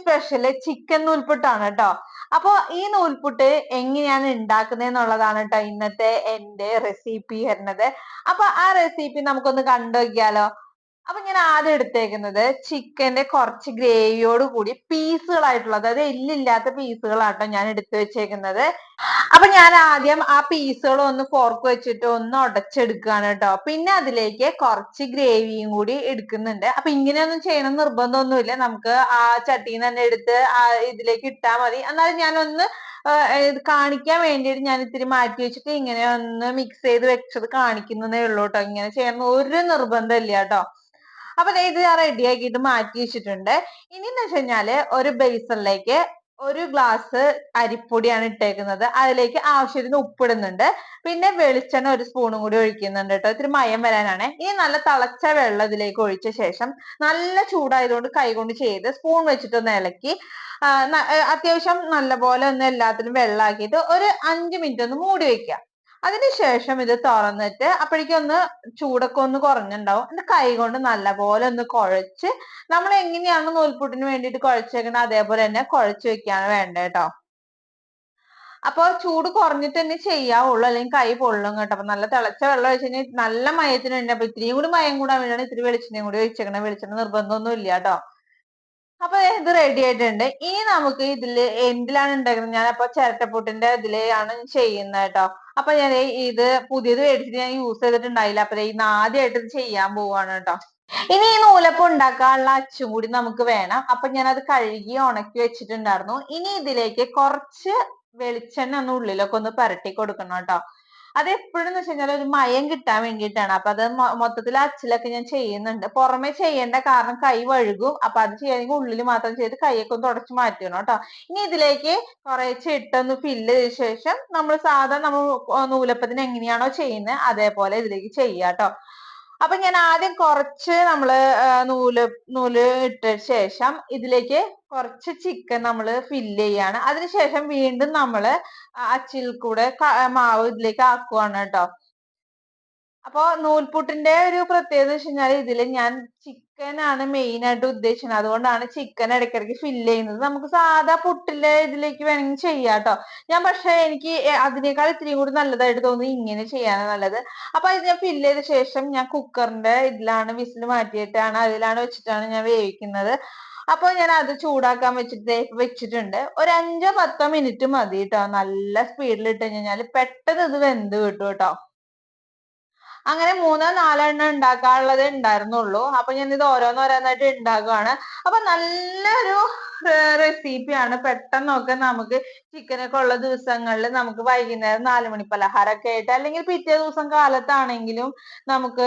Special chicken നൂൽപുട്ടാണ് കേട്ടോ അപ്പൊ ഈ നൂൽപുട്ട് എങ്ങനെയാണ് ഉണ്ടാക്കുന്നത് എന്നുള്ളതാണ് കേട്ടോ ഇന്നത്തെ എന്റെ റെസിപ്പി വരുന്നത്. അപ്പൊ ആ റെസിപ്പി നമുക്കൊന്ന് കണ്ടു നോക്കിയാലോ. അപ്പൊ ഞാൻ ആദ്യം എടുത്തേക്കുന്നത് ചിക്കന്റെ കുറച്ച് ഗ്രേവിയോട് കൂടി പീസുകളായിട്ടുള്ള അതായത് എല്ലില്ലാത്ത പീസുകളാട്ടോ ഞാൻ എടുത്തു വെച്ചേക്കുന്നത്. അപ്പൊ ഞാൻ ആദ്യം ആ പീസുകൾ ഒന്ന് ഫോർക്ക് വെച്ചിട്ട് ഒന്ന് ഉടച്ചെടുക്കുകയാണ് കേട്ടോ പിന്നെ അതിലേക്ക് കുറച്ച് ഗ്രേവിയും കൂടി എടുക്കുന്നുണ്ട്. അപ്പൊ ഇങ്ങനെയൊന്നും ചെയ്യണം നിർബന്ധമൊന്നുമില്ല. നമുക്ക് ആ ചട്ടിയിൽ നിന്ന് തന്നെ എടുത്ത് ആ ഇതിലേക്ക് ഇട്ടാൽ മതി. എന്നാലും ഞാനൊന്ന് കാണിക്കാൻ വേണ്ടിയിട്ട് ഞാൻ ഇത്തിരി മാറ്റി വെച്ചിട്ട് ഇങ്ങനെ ഒന്ന് മിക്സ് ചെയ്ത് വെച്ചത് കാണിക്കുന്നതേ ഉള്ളൂ കേട്ടോ ഇങ്ങനെ ചെയ്യണം ഒരു നിർബന്ധമില്ല കേട്ടോ അപ്പൊ ഇത് ഞാൻ റെഡി ആക്കിയിട്ട് മാറ്റി വെച്ചിട്ടുണ്ട്. ഇനി എന്ന് വെച്ച് കഴിഞ്ഞാൽ ഒരു ബേസണിലേക്ക് ഒരു ഗ്ലാസ് അരിപ്പൊടിയാണ് ഇട്ടേക്കുന്നത്. അതിലേക്ക് ആവശ്യത്തിന് ഉപ്പിടുന്നുണ്ട്. പിന്നെ വെളിച്ചെണ്ണ ഒരു സ്പൂണും കൂടി ഒഴിക്കുന്നുണ്ട് കേട്ടോ. ഇത്തിരി മയം വരാനാണ്. ഇനി നല്ല തിളച്ച വെള്ളം ഇതിലേക്ക് ഒഴിച്ച ശേഷം നല്ല ചൂടായതുകൊണ്ട് കൈകൊണ്ട് ചെയ്ത് സ്പൂൺ വെച്ചിട്ടൊന്ന് ഇളക്കി അത്യാവശ്യം നല്ലപോലെ ഒന്ന് എല്ലാത്തിലും വെള്ളമാക്കിയിട്ട് ഒരു അഞ്ച് മിനിറ്റ് ഒന്ന് മൂടി വെക്കുക. അതിനുശേഷം ഇത് തുറന്നിട്ട് അപ്പോഴേക്കും ഒന്ന് ചൂടൊക്കെ ഒന്ന് കുറഞ്ഞിട്ടുണ്ടാവും എന്നിട്ട് കൈ കൊണ്ട് നല്ലപോലെ ഒന്ന് കുഴച്ച് നമ്മൾ എങ്ങനെയാണ് നൂൽപുട്ടിന് വേണ്ടിയിട്ട് കുഴച്ചേക്കണത് അതേപോലെ തന്നെ കുഴച്ച് വെക്കുകയാണ് വേണ്ടത് കേട്ടോ അപ്പോൾ ചൂട് കുറഞ്ഞിട്ട് തന്നെ ചെയ്യാവുള്ളൂ. അല്ലെങ്കിൽ കൈ പൊള്ളും കേട്ടോ. അപ്പൊ നല്ല തിളച്ച വെള്ളം ഒഴിച്ച് കഴിഞ്ഞാൽ നല്ല മയത്തിന് വേണ്ടി അപ്പൊ ഇത്തിരിയും കൂടി മയം കൂടാൻ വേണ്ടിയാണ് ഇത്തിരി വെളിച്ചെണ്ണയും കൂടി ഒഴിച്ചേക്കണം. വെളിച്ചെണ്ണ നിർബന്ധമൊന്നും ഇല്ല കേട്ടോ അപ്പൊ ഇത് റെഡി ആയിട്ടുണ്ട്. ഇനി നമുക്ക് ഇതിൽ എന്തിലാണ് ഉണ്ടാക്കുന്നത്? ഞാൻ അപ്പൊ ചിരട്ടപ്പൂട്ടിന്റെ ഇതിലാണ് ചെയ്യുന്നത് കേട്ടോ. അപ്പൊ ഞാൻ ഇത് പുതിയത് മേടിച്ചിട്ട് ഞാൻ യൂസ് ചെയ്തിട്ടുണ്ടായില്ല. അപ്പൊ ഇത് ആദ്യമായിട്ട് ഇത് ചെയ്യാൻ പോവാണ് കേട്ടോ. ഇനി ഈ നൂലപ്പം ഉണ്ടാക്കാനുള്ള അച്ചും കൂടി നമുക്ക് വേണം. അപ്പൊ ഞാൻ അത് കഴുകി ഉണക്കി വെച്ചിട്ടുണ്ടായിരുന്നു. ഇനി ഇതിലേക്ക് കുറച്ച് വെളിച്ചെണ്ണ ഒന്ന് ഉള്ളിലൊക്കെ ഒന്ന് പുരട്ടി കൊടുക്കണം കേട്ടോ. അത് എപ്പോഴും എന്ന് വെച്ച് കഴിഞ്ഞാൽ ഒരു മയം കിട്ടാൻ വേണ്ടിയിട്ടാണ്. അപ്പൊ അത് മൊത്തത്തിൽ അച്ചിലൊക്കെ ഞാൻ ചെയ്യുന്നുണ്ട്. പുറമെ ചെയ്യേണ്ട കാരണം കൈ വഴുകും. അപ്പൊ അത് ചെയ്യണമെങ്കിൽ ഉള്ളിൽ മാത്രം ചെയ്ത് കൈയൊക്കെ ഒന്ന് തുടച്ച് മാറ്റണം കേട്ടോ. ഇനി ഇതിലേക്ക് കുറേശ്ശെ ഇട്ടൊന്ന് ഫില്ല് ചെയ്ത ശേഷം നമ്മൾ സാധാ നമ്മൾ നൂലപ്പത്തിന് എങ്ങനെയാണോ ചെയ്യുന്നത് അതേപോലെ ഇതിലേക്ക് ചെയ്യാം കേട്ടോ. അപ്പൊ ഞാൻ ആദ്യം കുറച്ച് നമ്മൾ നൂൽ നൂൽ ഇട്ട ശേഷം ഇതിലേക്ക് കുറച്ച് ചിക്കൻ നമ്മൾ ഫില്ല് ചെയ്യാണ്. അതിനുശേഷം വീണ്ടും നമ്മൾ അച്ചിൽ കൂടെ മാവ് ഇതിലേക്ക് ആക്കുവാണ് കേട്ടോ. അപ്പൊ നൂൽപുട്ടിന്റെ ഒരു പ്രത്യേകത വെച്ച് കഴിഞ്ഞാൽ ഇതിൽ ഞാൻ ചിക്കൻ ആണ് മെയിൻ ആയിട്ട് ഉദ്ദേശിക്കുന്നത്. അതുകൊണ്ടാണ് ചിക്കൻ ഇടയ്ക്കിടയ്ക്ക് ഫില്ല് ചെയ്യുന്നത്. നമുക്ക് സാധാ പുട്ടിലെ ഇതിലേക്ക് വേണമെങ്കിൽ ചെയ്യാം കേട്ടോ ഞാൻ പക്ഷെ എനിക്ക് അതിനേക്കാൾ ഇത്തിരി കൂടി നല്ലതായിട്ട് തോന്നുന്നു ഇങ്ങനെ ചെയ്യാനാണ് നല്ലത്. അപ്പൊ അത് ഞാൻ ഫില്ല് ചെയ്ത ശേഷം ഞാൻ കുക്കറിന്റെ ഇതിലാണ് വിസിൽ മാറ്റിയിട്ടാണ് അതിലാണ് വെച്ചിട്ടാണ് ഞാൻ വേവിക്കുന്നത്. അപ്പൊ ഞാൻ അത് ചൂടാക്കാൻ വെച്ചിട്ട് വെച്ചിട്ടുണ്ട്. ഒരു അഞ്ചോ പത്തോ മിനിറ്റ് മതി കേട്ടോ നല്ല സ്പീഡിൽ ഇട്ട് കഴിഞ്ഞാൽ പെട്ടെന്ന് ഇത് വെന്ത് കിട്ടും കേട്ടോ അങ്ങനെ മൂന്നോ നാലോ എണ്ണം ഉണ്ടാക്കാനുള്ളത് ഉണ്ടായിരുന്നുള്ളൂ. അപ്പൊ ഞാൻ ഇത് ഓരോന്നോരോന്നായിട്ട് ഉണ്ടാക്കുവാണ്. അപ്പൊ നല്ലൊരു റെസിപ്പിയാണ് പെട്ടെന്നൊക്കെ നമുക്ക് ചിക്കനൊക്കെ ഉള്ള ദിവസങ്ങളിൽ നമുക്ക് വൈകുന്നേരം നാല് മണി പലഹാരമൊക്കെ ആയിട്ട് അല്ലെങ്കിൽ പിറ്റേ ദിവസം കാലത്താണെങ്കിലും നമുക്ക്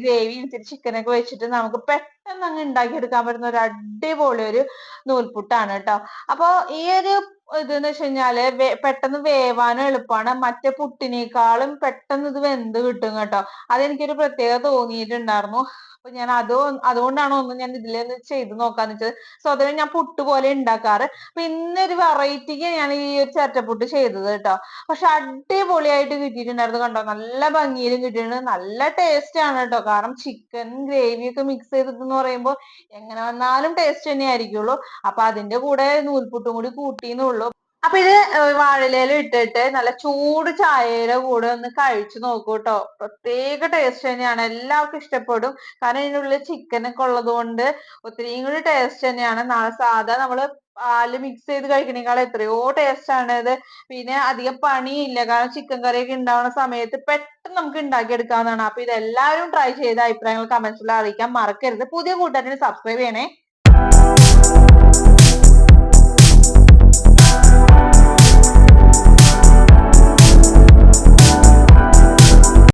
ഗ്രേവി ഇത്തിരി ചിക്കനൊക്കെ വെച്ചിട്ട് നമുക്ക് പെട്ടെന്ന് അങ്ങ് ഉണ്ടാക്കിയെടുക്കാൻ പറ്റുന്ന ഒരു അടിപൊളി ഒരു നൂൽപുട്ടാണ് കേട്ടോ. അപ്പൊ ഈ ഒരു ഇതെന്ന് വെച്ച് കഴിഞ്ഞാൽ പെട്ടെന്ന് വേവാനും എളുപ്പമാണ് മറ്റേ പുട്ടിനേക്കാളും പെട്ടെന്ന് ഇത് വെന്ത് കിട്ടും കേട്ടോ. അതെനിക്കൊരു പ്രത്യേകത തോന്നിയിട്ടുണ്ടായിരുന്നു. അപ്പൊ ഞാൻ അത് അതുകൊണ്ടാണ് ഒന്ന് ഞാൻ ഇതിലൊന്ന് ചെയ്ത് നോക്കാന്ന് വെച്ചത്. സ്വതവേ ഞാൻ പുട്ട് പോലെ ഉണ്ടാക്കാറ് അപ്പൊ ഇന്നൊരു വെറൈറ്റിക്ക് ഞാൻ ഈ ഒരു ചിരട്ടപ്പുട്ട് ചെയ്തത് കേട്ടോ. പക്ഷെ അടിപൊളിയായിട്ട് കിട്ടിയിട്ടുണ്ടായിരുന്നു കണ്ടോ? നല്ല ഭംഗിയിലും കിട്ടിയിട്ടുണ്ട്. നല്ല ടേസ്റ്റ് ആണ് കേട്ടോ. കാരണം ചിക്കൻ ഗ്രേവി ഒക്കെ മിക്സ് ചെയ്തിട്ടെന്ന് പറയുമ്പോൾ എങ്ങനെ വന്നാലും ടേസ്റ്റ് തന്നെ ആയിരിക്കുള്ളൂ അപ്പൊ അതിന്റെ കൂടെ നൂൽപുട്ടും കൂടി കൂട്ടിന്നുള്ളൂ അപ്പൊ ഇത് വാഴയിലയിൽ ഇട്ടിട്ട് നല്ല ചൂട് ചായയുടെ കൂടെ ഒന്ന് കഴിച്ചു നോക്കൂ കേട്ടോ പ്രത്യേക ടേസ്റ്റ് തന്നെയാണ്. എല്ലാവർക്കും ഇഷ്ടപ്പെടും. കാരണം ഇതിനുള്ളിൽ ചിക്കൻ ഒക്കെ ഉള്ളത് കൊണ്ട് ഒത്തിരിയും കൂടി ടേസ്റ്റ് തന്നെയാണ്. നാളെ സാധാ നമ്മൾ പാൽ മിക്സ് ചെയ്ത് കഴിക്കണേക്കാൾ എത്രയോ ടേസ്റ്റ് ആണ് ഇത്. പിന്നെ അധികം പണിയില്ല. കാരണം ചിക്കൻ കറിയൊക്കെ ഉണ്ടാവുന്ന സമയത്ത് പെട്ടെന്ന് നമുക്ക് ഉണ്ടാക്കിയെടുക്കാവുന്നതാണ്. അപ്പൊ ഇത് എല്ലാവരും ട്രൈ ചെയ്ത അഭിപ്രായങ്ങൾ കമന്റ്സിൽ അറിയിക്കാൻ മറക്കരുത്. പുതിയ കൂട്ടുകാരനെ സബ്സ്ക്രൈബ് ചെയ്യണേ.